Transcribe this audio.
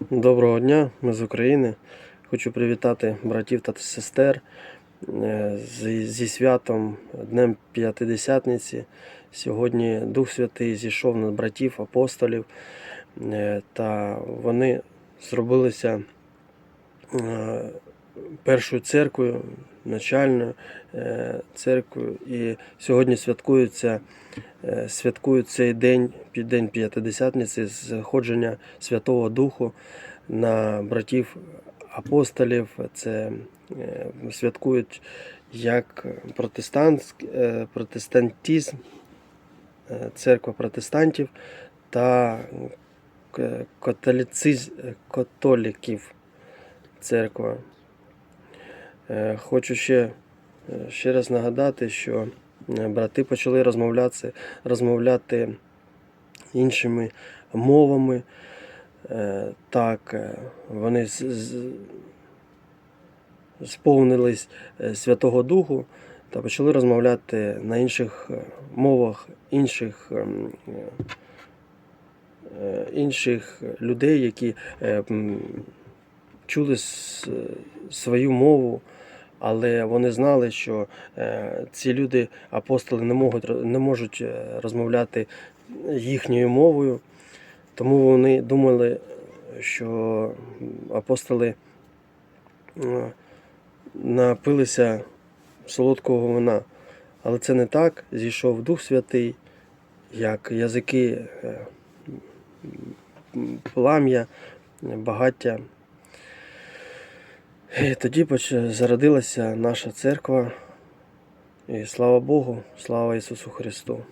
Доброго дня, ми з України. Хочу привітати братів та сестер е, зі святом Днем П'ятидесятниці. Сьогодні Дух Святий зійшов на братів, апостолів, е, та вони зробилися е, першою церквою, начальною е, церквою. І сьогодні святкується, е, святкують цей день, під день П'ятидесятниці, заходження Святого Духу на братів апостолів. Це е, святкують як протестант, протестантизм, е, церква протестантів та к- католициз, церква. Е, Хочу ще, е, ще раз нагадати, що е, брати почали розмовляти, розмовляти іншими мовами. Так, вони сповнились Святого Духу та почали розмовляти на інших мовах інших, інших людей, які чули свою мову, але вони знали, що е, ці люди, апостоли, не можуть, не можуть е, розмовляти їхньою мовою. Тому вони думали, що апостоли е, напилися солодкого вина. Але це не так. Зійшов Дух Святий, як язики плам'я, багаття. І тоді поч- зародилася наша церква. І слава Богу, слава Ісусу Христу.